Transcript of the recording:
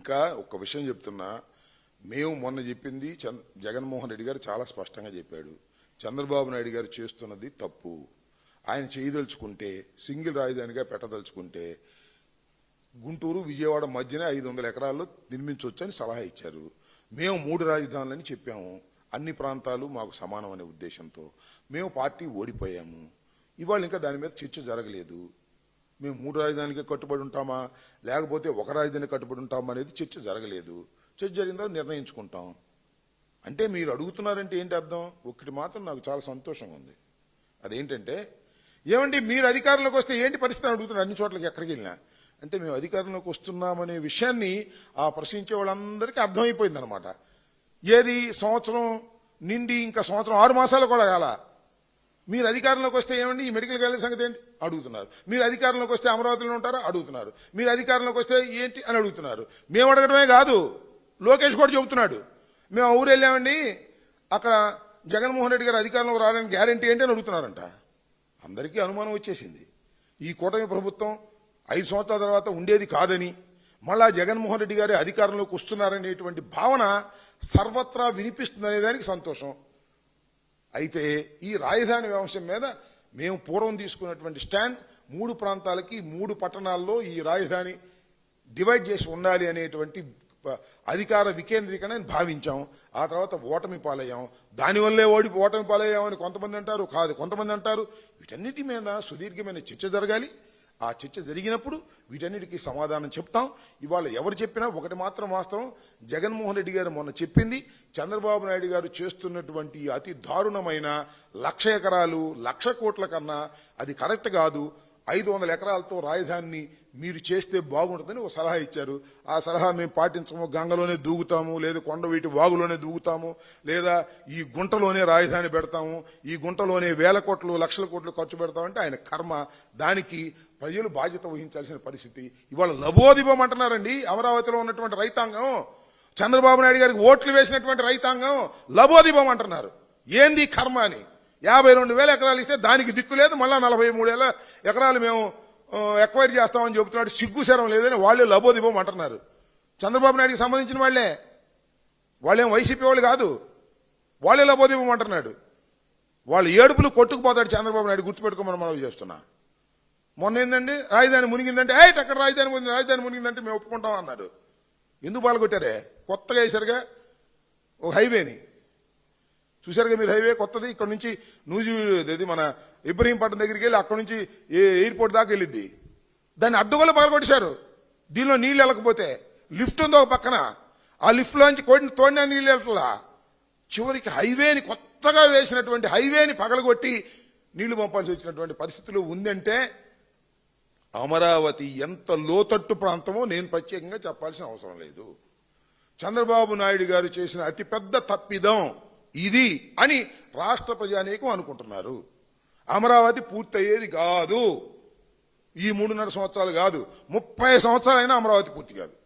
ఇంకా ఒక విషయం చెప్తున్నా. మేము మొన్న చెప్పింది చంద్- జగన్మోహన్ రెడ్డి గారు చాలా స్పష్టంగా చెప్పాడు. చంద్రబాబు నాయుడు గారు చేస్తున్నది తప్పు. ఆయన చేయదలుచుకుంటే సింగిల్ రాజధానిగా పెట్టదలుచుకుంటే గుంటూరు విజయవాడ మధ్యనే ఐదు వందల ఎకరాల్లో నిర్మించవచ్చని సలహా ఇచ్చారు. మేము మూడు రాజధానులని చెప్పాము. అన్ని ప్రాంతాలు మాకు సమానం అనే ఉద్దేశంతో. మేము పార్టీ ఓడిపోయాము. ఇవాళ ఇంకా దాని మీద చర్చ జరగలేదు. మేము మూడు రాజధానికి కట్టుబడి ఉంటామా? లేకపోతే ఒక రాజధాని కట్టుబడి ఉంటామా అనేది చర్చ జరగలేదు. చర్చ జరిగిన తర్వాత నిర్ణయించుకుంటాం. అంటే మీరు అడుగుతున్నారంటే ఏంటి అర్థం? ఒకటి మాత్రం నాకు చాలా సంతోషంగా ఉంది. అదేంటంటే ఏమండి మీరు అధికారంలోకి వస్తే ఏంటి పరిస్థితి అడుగుతున్నారు అన్ని చోట్లకి ఎక్కడికి వెళ్ళినా? అంటే మేము అధికారంలోకి వస్తున్నామనే విషయాన్ని ఆ ప్రశ్నించే వాళ్ళందరికీ అర్థమైపోయింది అనమాట ఏది? సంవత్సరం నిండి ఇంకా సంవత్సరం ఆరు మాసాలు కూడా కాల. మీరు అధికారంలోకి వస్తే ఏమండి? ఈ మెడికల్ కాలేజ్ సంగతి ఏంటి? అడుగుతున్నారు. మీరు అధికారంలోకి వస్తే అమరావతిలో ఉంటారా? అడుగుతున్నారు. మీరు అధికారంలోకి వస్తే ఏంటి అని అడుగుతున్నారు. మేము అడగడమే కాదు. లోకేష్ కూడా చెబుతున్నాడు. మేము ఊరు వెళ్ళామండి. అక్కడ జగన్మోహన్ రెడ్డి గారు అధికారంలోకి రావడానికి గ్యారంటీ ఏంటి అని అడుగుతున్నారంట. అందరికీ అనుమానం వచ్చేసింది. ఈ కూటమి ప్రభుత్వం ఐదు సంవత్సరాల తర్వాత ఉండేది కాదని మళ్ళా జగన్మోహన్ రెడ్డి గారే అధికారంలోకి వస్తున్నారనేటువంటి భావన సర్వత్రా వినిపిస్తుందనే దానికి సంతోషం. అయితే ఈ రాజధాని వ్యవస్థ మీద మేము పూర్వం తీసుకున్నటువంటి స్టాండ్ మూడు ప్రాంతాలకి మూడు పట్టణాల్లో ఈ రాజధాని డివైడ్ చేసి ఉండాలి అనేటువంటి అధికార వికేంద్రీకరణ అని భావించాం ఆ తర్వాత ఓటమి పాలయ్యాం దానివల్లే ఓడి ఓటమి పాలయ్యామని కొంతమంది అంటారు కాదు కొంతమంది అంటారు. వీటన్నిటి మీద సుదీర్ఘమైన చర్చ జరగాలి. ఆ చర్చ జరిగినప్పుడు వీటన్నిటికీ సమాధానం చెప్తాం. ఇవాళ ఎవరు చెప్పినా ఒకటి మాత్రం వాస్తవం. జగన్మోహన్ రెడ్డి గారు మొన్న చెప్పింది చంద్రబాబు నాయుడు గారు చేస్తున్నటువంటి అతి దారుణమైన లక్ష ఎకరాలు లక్ష కోట్ల కన్నా అది కరెక్ట్ కాదు. ఐదు వందల ఎకరాలతో రాజధానిని మీరు చేస్తే బాగుంటుందని ఒక సలహా ఇచ్చారు. ఆ సలహా మేము పాటించము. గంగలోనే దూగుతాము లేదా కొండ వీటి వాగులోనే దూగుతాము లేదా ఈ గుంటలోనే రాజధాని పెడతాము ఈ గుంటలోనే వేల కోట్లు లక్షల కోట్లు ఖర్చు పెడతామంటే ఆయన కర్మ. దానికి ప్రజలు బాధ్యత వహించాల్సిన పరిస్థితి. ఇవాళ లబోదిబం అంటున్నారండి. అమరావతిలో ఉన్నటువంటి రైతాంగం. చంద్రబాబు నాయుడు గారికి ఓట్లు వేసినటువంటి రైతాంగం లబోదిబం అంటున్నారు. ఏంది కర్మ అని. యాభై రెండు వేల ఎకరాలు ఇస్తే దానికి దిక్కు లేదు. మళ్ళా నలభై మూడేళ్ళ ఎకరాలు మేము ఎక్వైర్ చేస్తామని చెబుతున్నాడు. సిగ్గుశరం లేదని వాళ్ళే లబోదిబం అంటున్నారు. చంద్రబాబు నాయుడికి సంబంధించిన వాళ్ళే. వాళ్ళేం వైసీపీ వాళ్ళు కాదు. వాళ్ళే లబోదిబం అంటున్నాడు. వాళ్ళు ఏడుపులు కొట్టుకుపోతాడు చంద్రబాబు నాయుడు. గుర్తుపెట్టుకోమని మనం చేస్తున్నా. మొన్న ఏందండి రాజధాని మునిగిందంటే ఏ అక్కడ రాజధాని మునిగింది రాజధాని మునిగిందంటే మేము ఒప్పుకుంటాం అన్నారు. ఎందుకు పాల్గొట్టారే కొత్తగా వేశారుగా ఒక హైవేని. చూశారుగా మీరు హైవే కొత్తది ఇక్కడ నుంచి నూజి ఇది మన ఇబ్రహీంపట్నం దగ్గరికి వెళ్ళి అక్కడ నుంచి ఏ ఎయిర్పోర్ట్ దాకా వెళ్ళింది. దాన్ని అడ్డుగోలు పాల్గొట్టేశారు దీనిలో నీళ్ళు వెళ్ళకపోతే లిఫ్ట్ ఉంది ఒక పక్కన? ఆ లిఫ్ట్లోంచి కొడిన తోడిన నీళ్ళు వెళ్ళట్లా? చివరికి హైవేని కొత్తగా వేసినటువంటి హైవేని పగలగొట్టి నీళ్ళు పంపాల్సి వచ్చినటువంటి పరిస్థితులు ఉందంటే అమరావతి ఎంత లోతట్టు ప్రాంతమో నేను ప్రత్యేకంగా చెప్పాల్సిన అవసరం లేదు. చంద్రబాబు నాయుడు గారు చేసిన అతిపెద్ద తప్పిదం ఇది అని రాష్ట్ర ప్రజానీకం అనుకుంటున్నారు. అమరావతి పూర్తయ్యేది కాదు. ఈ మూడున్నర సంవత్సరాలు కాదు. ముప్పై సంవత్సరాలైనా అమరావతి పూర్తి కాదు.